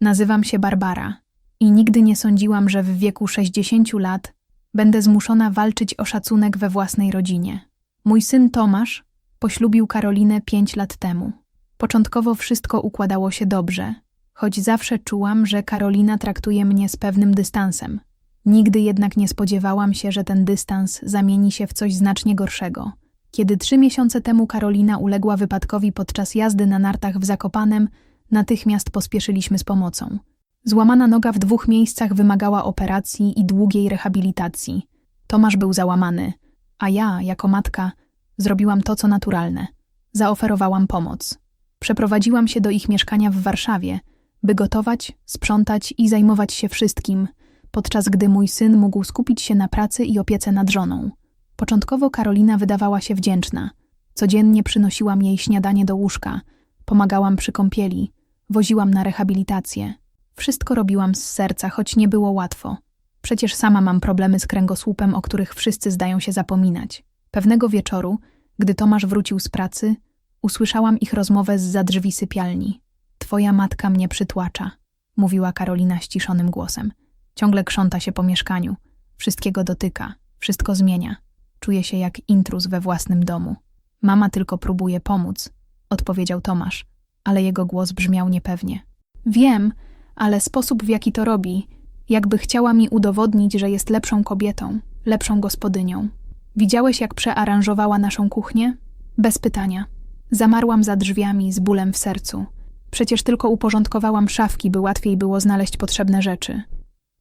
Nazywam się Barbara i nigdy nie sądziłam, że w wieku 60 lat będę zmuszona walczyć o szacunek we własnej rodzinie. Mój syn Tomasz poślubił Karolinę pięć lat temu. Początkowo wszystko układało się dobrze, choć zawsze czułam, że Karolina traktuje mnie z pewnym dystansem. Nigdy jednak nie spodziewałam się, że ten dystans zamieni się w coś znacznie gorszego. Kiedy trzy miesiące temu Karolina uległa wypadkowi podczas jazdy na nartach w Zakopanem, natychmiast pospieszyliśmy z pomocą. Złamana noga w dwóch miejscach wymagała operacji i długiej rehabilitacji. Tomasz był załamany, a ja, jako matka, zrobiłam to, co naturalne. Zaoferowałam pomoc. Przeprowadziłam się do ich mieszkania w Warszawie, by gotować, sprzątać i zajmować się wszystkim, podczas gdy mój syn mógł skupić się na pracy i opiece nad żoną. Początkowo Karolina wydawała się wdzięczna. Codziennie przynosiłam jej śniadanie do łóżka, pomagałam przy kąpieli, woziłam na rehabilitację. Wszystko robiłam z serca, choć nie było łatwo. Przecież sama mam problemy z kręgosłupem, o których wszyscy zdają się zapominać. Pewnego wieczoru, gdy Tomasz wrócił z pracy, usłyszałam ich rozmowę z za drzwi sypialni. Twoja matka mnie przytłacza, mówiła Karolina ściszonym głosem. Ciągle krząta się po mieszkaniu, wszystkiego dotyka, wszystko zmienia. Czuje się jak intruz we własnym domu. Mama tylko próbuje pomóc, odpowiedział Tomasz, ale jego głos brzmiał niepewnie. Wiem, ale sposób w jaki to robi, jakby chciała mi udowodnić, że jest lepszą kobietą, lepszą gospodynią. Widziałeś, jak przearanżowała naszą kuchnię? Bez pytania. Zamarłam za drzwiami z bólem w sercu. Przecież tylko uporządkowałam szafki, by łatwiej było znaleźć potrzebne rzeczy.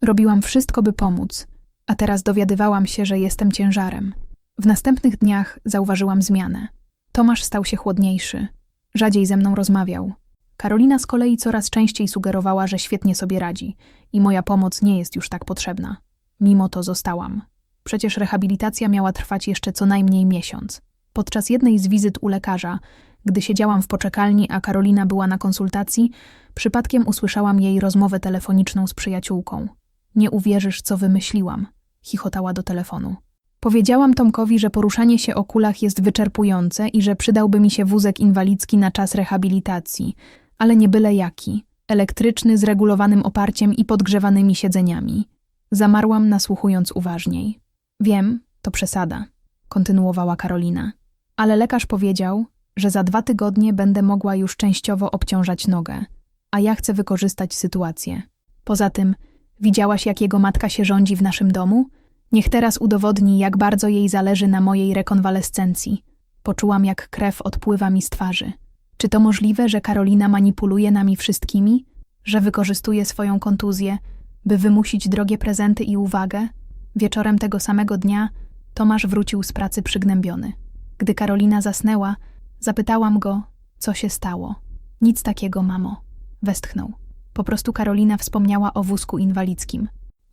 Robiłam wszystko, by pomóc, a teraz dowiadywałam się, że jestem ciężarem. W następnych dniach zauważyłam zmianę. Tomasz stał się chłodniejszy. Rzadziej ze mną rozmawiał. Karolina z kolei coraz częściej sugerowała, że świetnie sobie radzi i moja pomoc nie jest już tak potrzebna. Mimo to zostałam. Przecież rehabilitacja miała trwać jeszcze co najmniej miesiąc. Podczas jednej z wizyt u lekarza, gdy siedziałam w poczekalni, a Karolina była na konsultacji, przypadkiem usłyszałam jej rozmowę telefoniczną z przyjaciółką. Nie uwierzysz, co wymyśliłam, chichotała do telefonu. Powiedziałam Tomkowi, że poruszanie się o kulach jest wyczerpujące i że przydałby mi się wózek inwalidzki na czas rehabilitacji, ale nie byle jaki, elektryczny z regulowanym oparciem i podgrzewanymi siedzeniami. Zamarłam, nasłuchując uważniej. Wiem, to przesada, kontynuowała Karolina. Ale lekarz powiedział, że za dwa tygodnie będę mogła już częściowo obciążać nogę, a ja chcę wykorzystać sytuację. Poza tym, widziałaś, jak jego matka się rządzi w naszym domu? Niech teraz udowodni, jak bardzo jej zależy na mojej rekonwalescencji. Poczułam, jak krew odpływa mi z twarzy. Czy to możliwe, że Karolina manipuluje nami wszystkimi? Że wykorzystuje swoją kontuzję, by wymusić drogie prezenty i uwagę? Wieczorem tego samego dnia Tomasz wrócił z pracy przygnębiony. Gdy Karolina zasnęła, zapytałam go, co się stało. Nic takiego, mamo. Westchnął. Po prostu Karolina wspomniała o wózku inwalidzkim.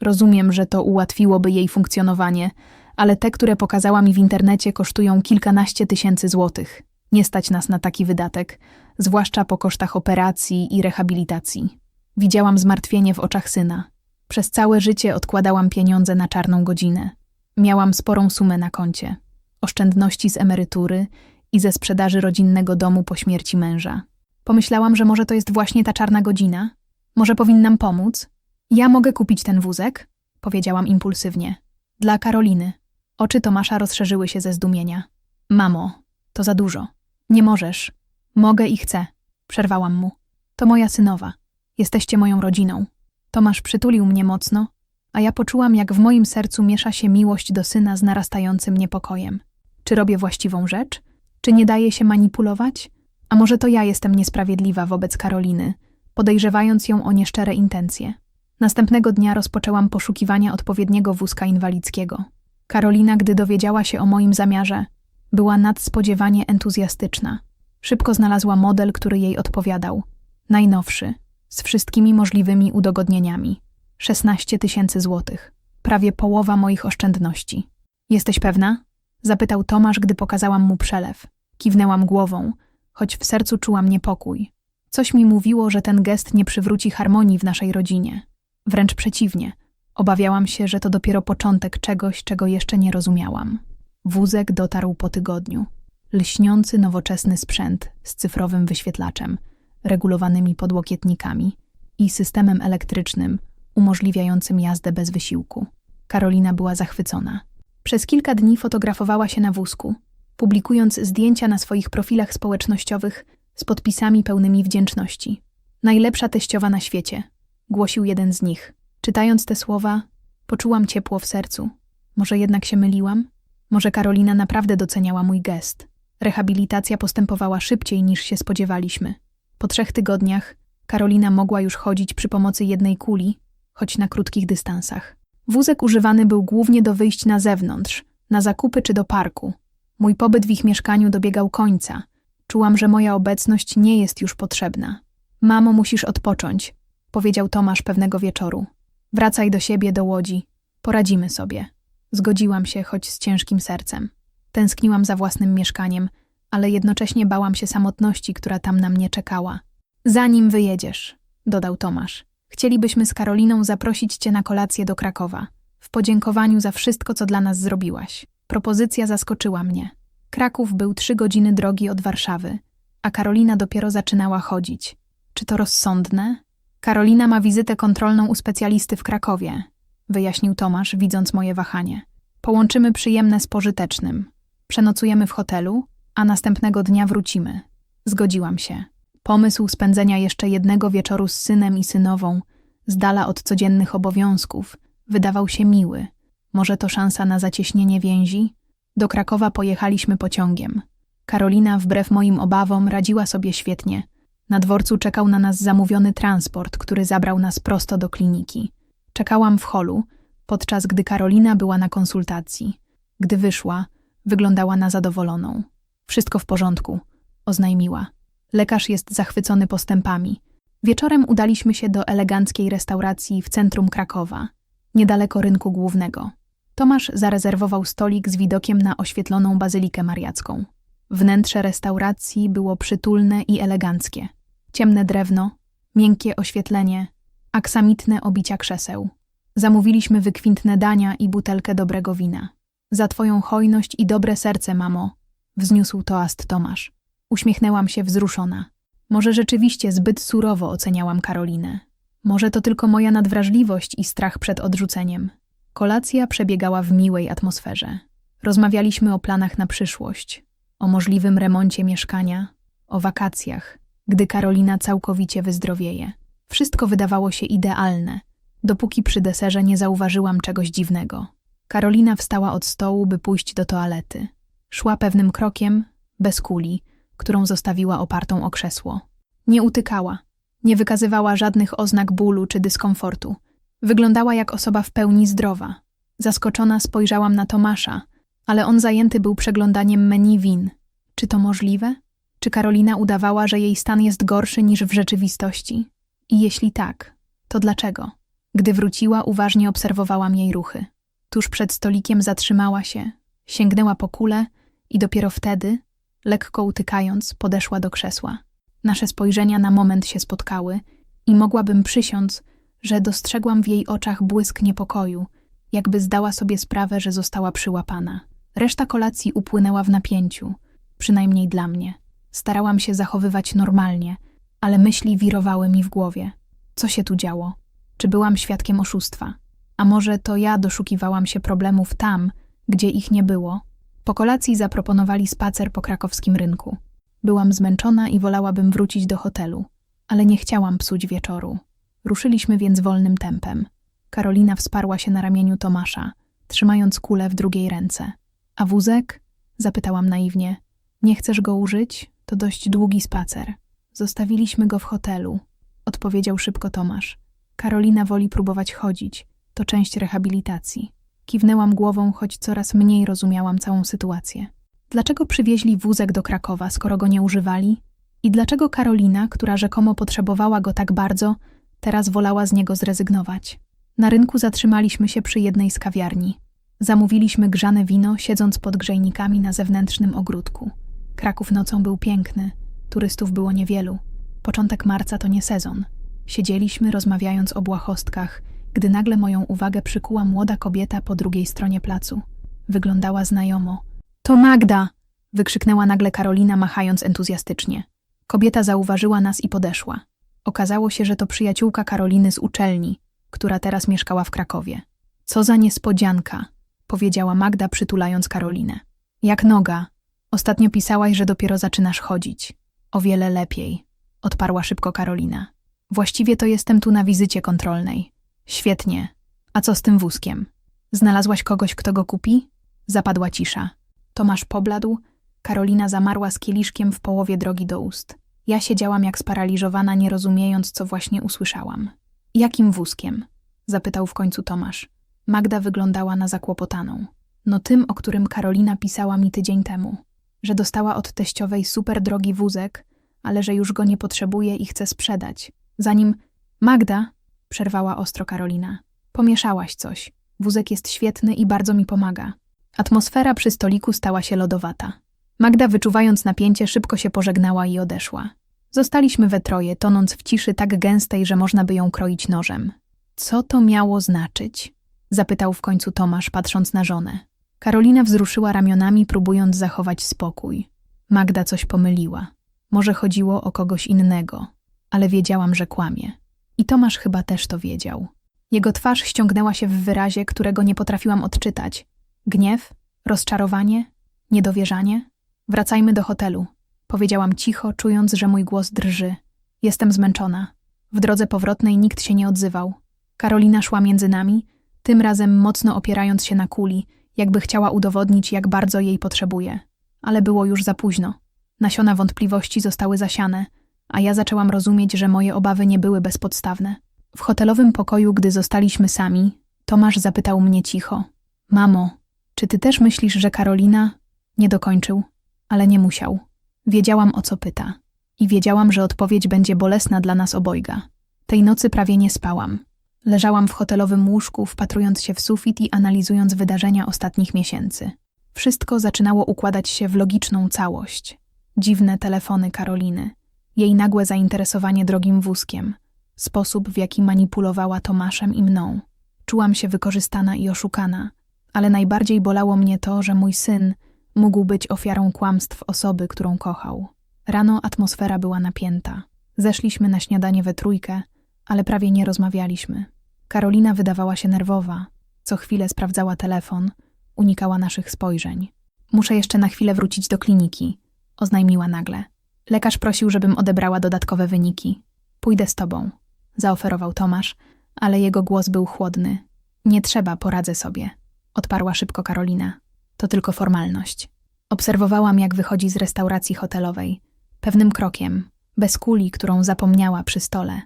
Rozumiem, że to ułatwiłoby jej funkcjonowanie, ale te, które pokazała mi w internecie, kosztują kilkanaście tysięcy złotych. Nie stać nas na taki wydatek, zwłaszcza po kosztach operacji i rehabilitacji. Widziałam zmartwienie w oczach syna. Przez całe życie odkładałam pieniądze na czarną godzinę. Miałam sporą sumę na koncie. Oszczędności z emerytury i ze sprzedaży rodzinnego domu po śmierci męża. Pomyślałam, że może to jest właśnie ta czarna godzina. Może powinnam pomóc? Ja mogę kupić ten wózek? Powiedziałam impulsywnie. Dla Karoliny. Oczy Tomasza rozszerzyły się ze zdumienia. Mamo, to za dużo. Nie możesz. Mogę i chcę. Przerwałam mu. To moja synowa. Jesteście moją rodziną. Tomasz przytulił mnie mocno, a ja poczułam, jak w moim sercu miesza się miłość do syna z narastającym niepokojem. Czy robię właściwą rzecz? Czy nie daje się manipulować? A może to ja jestem niesprawiedliwa wobec Karoliny, podejrzewając ją o nieszczere intencje? Następnego dnia rozpoczęłam poszukiwania odpowiedniego wózka inwalidzkiego. Karolina, gdy dowiedziała się o moim zamiarze, była nadspodziewanie entuzjastyczna. Szybko znalazła model, który jej odpowiadał. Najnowszy, z wszystkimi możliwymi udogodnieniami. 16 tysięcy złotych. Prawie połowa moich oszczędności. Jesteś pewna? Zapytał Tomasz, gdy pokazałam mu przelew. Kiwnęłam głową, choć w sercu czułam niepokój. Coś mi mówiło, że ten gest nie przywróci harmonii w naszej rodzinie. Wręcz przeciwnie. Obawiałam się, że to dopiero początek czegoś, czego jeszcze nie rozumiałam. Wózek dotarł po tygodniu. Lśniący, nowoczesny sprzęt z cyfrowym wyświetlaczem, regulowanymi podłokietnikami i systemem elektrycznym umożliwiającym jazdę bez wysiłku. Karolina była zachwycona. Przez kilka dni fotografowała się na wózku, publikując zdjęcia na swoich profilach społecznościowych z podpisami pełnymi wdzięczności. Najlepsza teściowa na świecie, głosił jeden z nich. Czytając te słowa, poczułam ciepło w sercu. Może jednak się myliłam? Może Karolina naprawdę doceniała mój gest. Rehabilitacja postępowała szybciej niż się spodziewaliśmy. Po trzech tygodniach Karolina mogła już chodzić przy pomocy jednej kuli, choć na krótkich dystansach. Wózek używany był głównie do wyjść na zewnątrz, na zakupy czy do parku. Mój pobyt w ich mieszkaniu dobiegał końca. Czułam, że moja obecność nie jest już potrzebna. Mamo, musisz odpocząć, powiedział Tomasz pewnego wieczoru. Wracaj do siebie, do łodzi. Poradzimy sobie. Zgodziłam się, choć z ciężkim sercem. Tęskniłam za własnym mieszkaniem, ale jednocześnie bałam się samotności, która tam na mnie czekała. Zanim wyjedziesz, dodał Tomasz, chcielibyśmy z Karoliną zaprosić cię na kolację do Krakowa, w podziękowaniu za wszystko, co dla nas zrobiłaś. Propozycja zaskoczyła mnie. Kraków był trzy godziny drogi od Warszawy, a Karolina dopiero zaczynała chodzić. Czy to rozsądne? Karolina ma wizytę kontrolną u specjalisty w Krakowie, wyjaśnił Tomasz, widząc moje wahanie. Połączymy przyjemne z pożytecznym. Przenocujemy w hotelu, a następnego dnia wrócimy. Zgodziłam się. Pomysł spędzenia jeszcze jednego wieczoru z synem i synową, z dala od codziennych obowiązków, wydawał się miły. Może to szansa na zacieśnienie więzi? Do Krakowa pojechaliśmy pociągiem. Karolina, wbrew moim obawom, radziła sobie świetnie. Na dworcu czekał na nas zamówiony transport, który zabrał nas prosto do kliniki. Czekałam w holu, podczas gdy Karolina była na konsultacji. Gdy wyszła, wyglądała na zadowoloną. Wszystko w porządku, oznajmiła. Lekarz jest zachwycony postępami. Wieczorem udaliśmy się do eleganckiej restauracji w centrum Krakowa, niedaleko rynku głównego. Tomasz zarezerwował stolik z widokiem na oświetloną bazylikę mariacką. Wnętrze restauracji było przytulne i eleganckie. Ciemne drewno, miękkie oświetlenie, aksamitne obicia krzeseł. Zamówiliśmy wykwintne dania i butelkę dobrego wina. Za twoją hojność i dobre serce, mamo, wzniósł toast Tomasz. Uśmiechnęłam się wzruszona. Może rzeczywiście zbyt surowo oceniałam Karolinę. Może to tylko moja nadwrażliwość i strach przed odrzuceniem. Kolacja przebiegała w miłej atmosferze. Rozmawialiśmy o planach na przyszłość, o możliwym remoncie mieszkania, o wakacjach, gdy Karolina całkowicie wyzdrowieje. Wszystko wydawało się idealne, dopóki przy deserze nie zauważyłam czegoś dziwnego. Karolina wstała od stołu, by pójść do toalety. Szła pewnym krokiem, bez kuli, którą zostawiła opartą o krzesło. Nie utykała, nie wykazywała żadnych oznak bólu czy dyskomfortu. Wyglądała jak osoba w pełni zdrowa. Zaskoczona spojrzałam na Tomasza, ale on zajęty był przeglądaniem menu win. Czy to możliwe? Czy Karolina udawała, że jej stan jest gorszy niż w rzeczywistości? I jeśli tak, to dlaczego? Gdy wróciła, uważnie obserwowałam jej ruchy. Tuż przed stolikiem zatrzymała się, sięgnęła po kulę i dopiero wtedy, lekko utykając, podeszła do krzesła. Nasze spojrzenia na moment się spotkały i mogłabym przysiąc, że dostrzegłam w jej oczach błysk niepokoju, jakby zdała sobie sprawę, że została przyłapana. Reszta kolacji upłynęła w napięciu, przynajmniej dla mnie. Starałam się zachowywać normalnie, ale myśli wirowały mi w głowie. Co się tu działo? Czy byłam świadkiem oszustwa? A może to ja doszukiwałam się problemów tam, gdzie ich nie było? Po kolacji zaproponowali spacer po krakowskim rynku. Byłam zmęczona i wolałabym wrócić do hotelu, ale nie chciałam psuć wieczoru. Ruszyliśmy więc wolnym tempem. Karolina wsparła się na ramieniu Tomasza, trzymając kulę w drugiej ręce. A wózek? Zapytałam naiwnie. Nie chcesz go użyć? To dość długi spacer. Zostawiliśmy go w hotelu, odpowiedział szybko Tomasz. Karolina woli próbować chodzić. To część rehabilitacji. Kiwnęłam głową, choć coraz mniej rozumiałam całą sytuację. Dlaczego przywieźli wózek do Krakowa, skoro go nie używali? I dlaczego Karolina, która rzekomo potrzebowała go tak bardzo, teraz wolała z niego zrezygnować? Na rynku zatrzymaliśmy się przy jednej z kawiarni. Zamówiliśmy grzane wino, siedząc pod grzejnikami na zewnętrznym ogródku. Kraków nocą był piękny, turystów było niewielu. Początek marca to nie sezon. Siedzieliśmy, rozmawiając o błahostkach, gdy nagle moją uwagę przykuła młoda kobieta po drugiej stronie placu. Wyglądała znajomo. To Magda! wykrzyknęła nagle Karolina, machając entuzjastycznie. Kobieta zauważyła nas i podeszła. Okazało się, że to przyjaciółka Karoliny z uczelni, która teraz mieszkała w Krakowie. Co za niespodzianka, powiedziała Magda, przytulając Karolinę. Jak noga. Ostatnio pisałaś, że dopiero zaczynasz chodzić. O wiele lepiej, odparła szybko Karolina. Właściwie to jestem tu na wizycie kontrolnej. Świetnie. A co z tym wózkiem? Znalazłaś kogoś, kto go kupi? Zapadła cisza. Tomasz pobladł, Karolina zamarła z kieliszkiem w połowie drogi do ust. Ja siedziałam jak sparaliżowana, nie rozumiejąc, co właśnie usłyszałam. Jakim wózkiem? zapytał w końcu Tomasz. Magda wyglądała na zakłopotaną. No tym, o którym Karolina pisała mi tydzień temu. Że dostała od teściowej super drogi wózek, ale że już go nie potrzebuje i chce sprzedać. Zanim... Magda! przerwała ostro Karolina. Pomieszałaś coś. Wózek jest świetny i bardzo mi pomaga. Atmosfera przy stoliku stała się lodowata. Magda, wyczuwając napięcie, szybko się pożegnała i odeszła. Zostaliśmy we troje, tonąc w ciszy tak gęstej, że można by ją kroić nożem. Co to miało znaczyć? Zapytał w końcu Tomasz, patrząc na żonę. Karolina wzruszyła ramionami, próbując zachować spokój. Magda coś pomyliła. Może chodziło o kogoś innego, ale wiedziałam, że kłamie. I Tomasz chyba też to wiedział. Jego twarz ściągnęła się w wyrazie, którego nie potrafiłam odczytać. Gniew? Rozczarowanie? Niedowierzanie? Wracajmy do hotelu. Powiedziałam cicho, czując, że mój głos drży. Jestem zmęczona. W drodze powrotnej nikt się nie odzywał. Karolina szła między nami, tym razem mocno opierając się na kuli, jakby chciała udowodnić, jak bardzo jej potrzebuje. Ale było już za późno. Nasiona wątpliwości zostały zasiane, a ja zaczęłam rozumieć, że moje obawy nie były bezpodstawne. W hotelowym pokoju, gdy zostaliśmy sami, Tomasz zapytał mnie cicho: Mamo, czy ty też myślisz, że Karolina. Nie dokończył, ale nie musiał. Wiedziałam, o co pyta. I wiedziałam, że odpowiedź będzie bolesna dla nas obojga. Tej nocy prawie nie spałam. Leżałam w hotelowym łóżku, wpatrując się w sufit i analizując wydarzenia ostatnich miesięcy. Wszystko zaczynało układać się w logiczną całość. Dziwne telefony Karoliny, jej nagłe zainteresowanie drogim wózkiem, sposób, w jaki manipulowała Tomaszem i mną. Czułam się wykorzystana i oszukana, ale najbardziej bolało mnie to, że mój syn mógł być ofiarą kłamstw osoby, którą kochał. Rano atmosfera była napięta. Zeszliśmy na śniadanie we trójkę, ale prawie nie rozmawialiśmy. Karolina wydawała się nerwowa. Co chwilę sprawdzała telefon, unikała naszych spojrzeń. Muszę jeszcze na chwilę wrócić do kliniki, oznajmiła nagle. Lekarz prosił, żebym odebrała dodatkowe wyniki. Pójdę z tobą, zaoferował Tomasz, ale jego głos był chłodny. Nie trzeba, poradzę sobie, odparła szybko Karolina. To tylko formalność. Obserwowałam, jak wychodzi z restauracji hotelowej. Pewnym krokiem, bez kuli, którą zapomniała przy stole.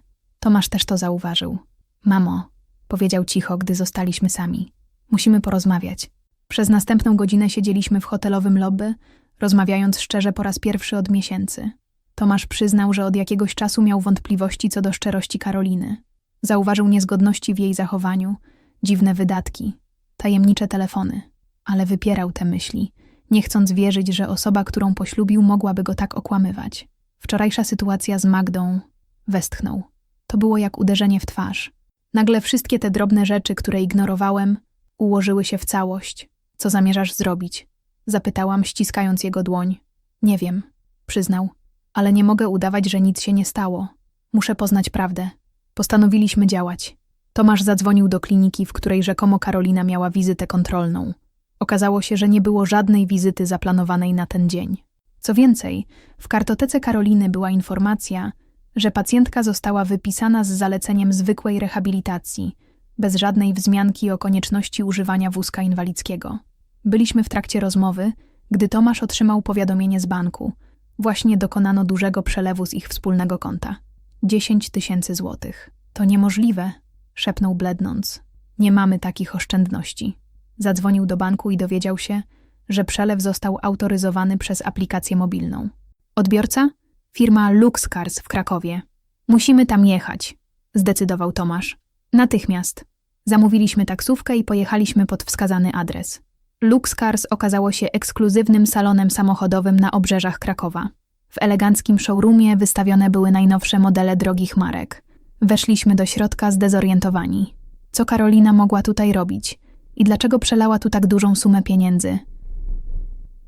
Tomasz też to zauważył. Mamo, powiedział cicho, gdy zostaliśmy sami. Musimy porozmawiać. Przez następną godzinę siedzieliśmy w hotelowym lobby, rozmawiając szczerze po raz pierwszy od miesięcy. Tomasz przyznał, że od jakiegoś czasu miał wątpliwości co do szczerości Karoliny. Zauważył niezgodności w jej zachowaniu, dziwne wydatki, tajemnicze telefony, ale wypierał te myśli, nie chcąc wierzyć, że osoba, którą poślubił, mogłaby go tak okłamywać. Wczorajsza sytuacja z Magdą westchnął. To było jak uderzenie w twarz. Nagle wszystkie te drobne rzeczy, które ignorowałem, ułożyły się w całość. Co zamierzasz zrobić? Zapytałam, ściskając jego dłoń. Nie wiem, przyznał, ale nie mogę udawać, że nic się nie stało. Muszę poznać prawdę. Postanowiliśmy działać. Tomasz zadzwonił do kliniki, w której rzekomo Karolina miała wizytę kontrolną. Okazało się, że nie było żadnej wizyty zaplanowanej na ten dzień. Co więcej, w kartotece Karoliny była informacja, że pacjentka została wypisana z zaleceniem zwykłej rehabilitacji, bez żadnej wzmianki o konieczności używania wózka inwalidzkiego. Byliśmy w trakcie rozmowy, gdy Tomasz otrzymał powiadomienie z banku. Właśnie dokonano dużego przelewu z ich wspólnego konta. Dziesięć tysięcy złotych. To niemożliwe, szepnął blednąc. Nie mamy takich oszczędności. Zadzwonił do banku i dowiedział się, że przelew został autoryzowany przez aplikację mobilną. Odbiorca? Firma Luxcars w Krakowie. Musimy tam jechać, zdecydował Tomasz. Natychmiast. Zamówiliśmy taksówkę i pojechaliśmy pod wskazany adres. Luxcars okazało się ekskluzywnym salonem samochodowym na obrzeżach Krakowa. W eleganckim showroomie wystawione były najnowsze modele drogich marek. Weszliśmy do środka zdezorientowani. Co Karolina mogła tutaj robić? I dlaczego przelała tu tak dużą sumę pieniędzy?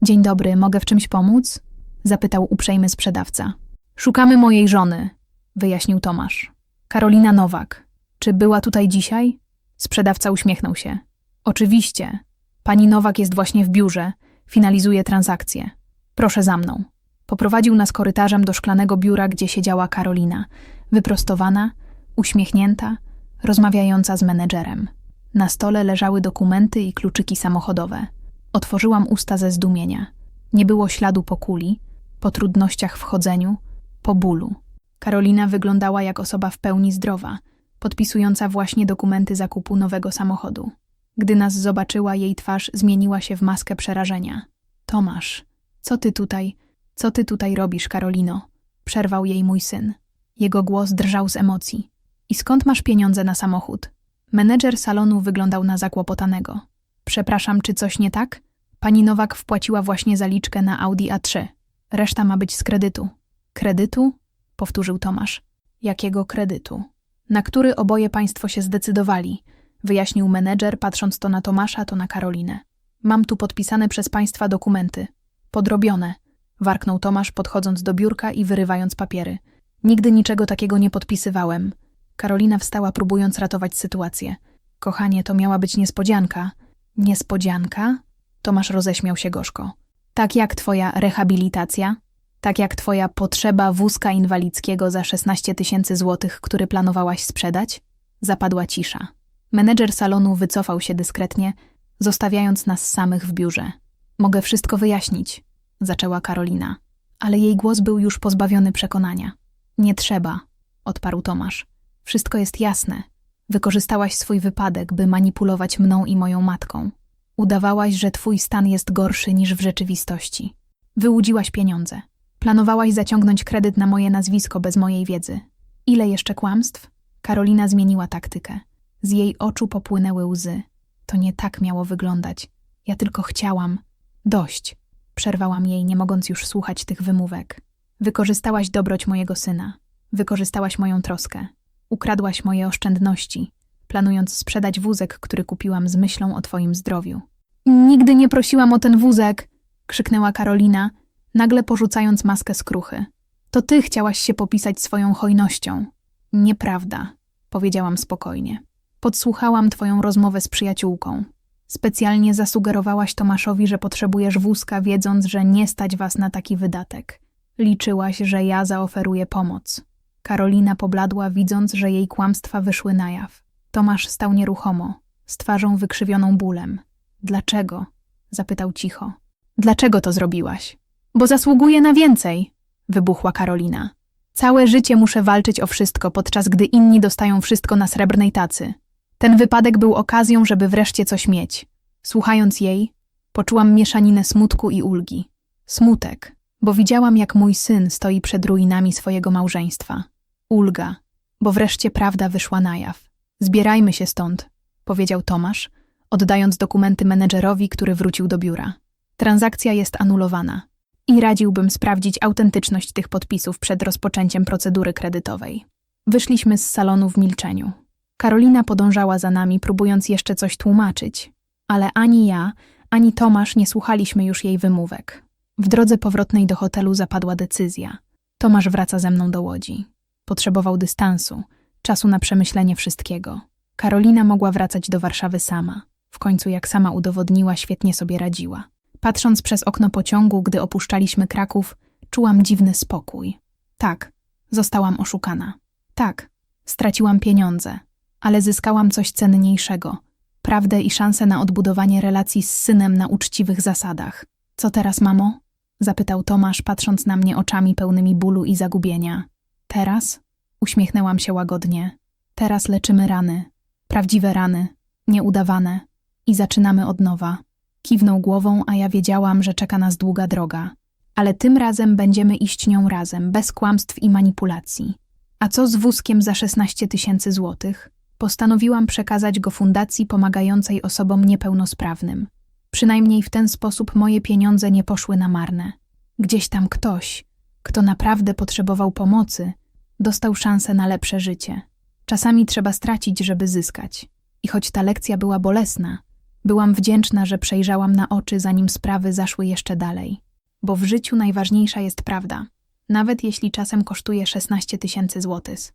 Dzień dobry, mogę w czymś pomóc? Zapytał uprzejmy sprzedawca. Szukamy mojej żony, wyjaśnił Tomasz. Karolina Nowak. Czy była tutaj dzisiaj? Sprzedawca uśmiechnął się. Oczywiście. Pani Nowak jest właśnie w biurze, finalizuje transakcję. Proszę za mną. Poprowadził nas korytarzem do szklanego biura, gdzie siedziała Karolina, wyprostowana, uśmiechnięta, rozmawiająca z menedżerem. Na stole leżały dokumenty i kluczyki samochodowe. Otworzyłam usta ze zdumienia. Nie było śladu po kuli, po trudnościach w chodzeniu, po bólu. Karolina wyglądała jak osoba w pełni zdrowa, podpisująca właśnie dokumenty zakupu nowego samochodu. Gdy nas zobaczyła, jej twarz zmieniła się w maskę przerażenia. Tomasz, co ty tutaj, co ty tutaj robisz, Karolino? Przerwał jej mój syn. Jego głos drżał z emocji. I skąd masz pieniądze na samochód? Menedżer salonu wyglądał na zakłopotanego. Przepraszam, czy coś nie tak? Pani Nowak wpłaciła właśnie zaliczkę na Audi A3. Reszta ma być z kredytu. Kredytu? Powtórzył Tomasz. Jakiego kredytu? Na który oboje państwo się zdecydowali? Wyjaśnił menedżer, patrząc to na Tomasza, to na Karolinę. Mam tu podpisane przez państwa dokumenty. Podrobione. Warknął Tomasz, podchodząc do biurka i wyrywając papiery. Nigdy niczego takiego nie podpisywałem. Karolina wstała, próbując ratować sytuację. Kochanie, to miała być niespodzianka. Niespodzianka? Tomasz roześmiał się gorzko. Tak jak twoja rehabilitacja? Tak jak twoja potrzeba wózka inwalidzkiego za 16 tysięcy złotych, który planowałaś sprzedać? Zapadła cisza. Menedżer salonu wycofał się dyskretnie, zostawiając nas samych w biurze. Mogę wszystko wyjaśnić, zaczęła Karolina, ale jej głos był już pozbawiony przekonania. Nie trzeba, odparł Tomasz. Wszystko jest jasne. Wykorzystałaś swój wypadek, by manipulować mną i moją matką. Udawałaś, że twój stan jest gorszy niż w rzeczywistości. Wyłudziłaś pieniądze. Planowałaś zaciągnąć kredyt na moje nazwisko bez mojej wiedzy. Ile jeszcze kłamstw? Karolina zmieniła taktykę. Z jej oczu popłynęły łzy. To nie tak miało wyglądać. Ja tylko chciałam. Dość. Przerwałam jej, nie mogąc już słuchać tych wymówek. Wykorzystałaś dobroć mojego syna. Wykorzystałaś moją troskę. Ukradłaś moje oszczędności, planując sprzedać wózek, który kupiłam z myślą o twoim zdrowiu. Nigdy nie prosiłam o ten wózek, krzyknęła Karolina, nagle porzucając maskę skruchy. To ty chciałaś się popisać swoją hojnością. Nieprawda, powiedziałam spokojnie. Podsłuchałam twoją rozmowę z przyjaciółką. Specjalnie zasugerowałaś Tomaszowi, że potrzebujesz wózka, wiedząc, że nie stać was na taki wydatek. Liczyłaś, że ja zaoferuję pomoc. Karolina pobladła, widząc, że jej kłamstwa wyszły na jaw. Tomasz stał nieruchomo, z twarzą wykrzywioną bólem. Dlaczego? zapytał cicho. Dlaczego to zrobiłaś? Bo zasługuję na więcej, wybuchła Karolina. Całe życie muszę walczyć o wszystko, podczas gdy inni dostają wszystko na srebrnej tacy. Ten wypadek był okazją, żeby wreszcie coś mieć. Słuchając jej, poczułam mieszaninę smutku i ulgi. Smutek, bo widziałam, jak mój syn stoi przed ruinami swojego małżeństwa. Ulga, bo wreszcie prawda wyszła na jaw. Zbierajmy się stąd, powiedział Tomasz, oddając dokumenty menedżerowi, który wrócił do biura. Transakcja jest anulowana i radziłbym sprawdzić autentyczność tych podpisów przed rozpoczęciem procedury kredytowej. Wyszliśmy z salonu w milczeniu. Karolina podążała za nami, próbując jeszcze coś tłumaczyć, ale ani ja, ani Tomasz nie słuchaliśmy już jej wymówek. W drodze powrotnej do hotelu zapadła decyzja. Tomasz wraca ze mną do łodzi. Potrzebował dystansu, czasu na przemyślenie wszystkiego. Karolina mogła wracać do Warszawy sama. W końcu, jak sama udowodniła, świetnie sobie radziła. Patrząc przez okno pociągu, gdy opuszczaliśmy Kraków, czułam dziwny spokój. Tak, zostałam oszukana. Tak, straciłam pieniądze, ale zyskałam coś cenniejszego prawdę i szansę na odbudowanie relacji z synem na uczciwych zasadach. Co teraz, mamo? zapytał Tomasz, patrząc na mnie oczami pełnymi bólu i zagubienia. Teraz? Uśmiechnęłam się łagodnie. Teraz leczymy rany. Prawdziwe rany, nieudawane. I zaczynamy od nowa. Kiwnął głową, a ja wiedziałam, że czeka nas długa droga. Ale tym razem będziemy iść nią razem, bez kłamstw i manipulacji. A co z wózkiem za 16 tysięcy złotych? Postanowiłam przekazać go fundacji pomagającej osobom niepełnosprawnym. Przynajmniej w ten sposób moje pieniądze nie poszły na marne. Gdzieś tam ktoś, kto naprawdę potrzebował pomocy, dostał szansę na lepsze życie. Czasami trzeba stracić, żeby zyskać. I choć ta lekcja była bolesna, byłam wdzięczna, że przejrzałam na oczy, zanim sprawy zaszły jeszcze dalej. Bo w życiu najważniejsza jest prawda. nawet jeśli czasem kosztuje 16 tysięcy złotys.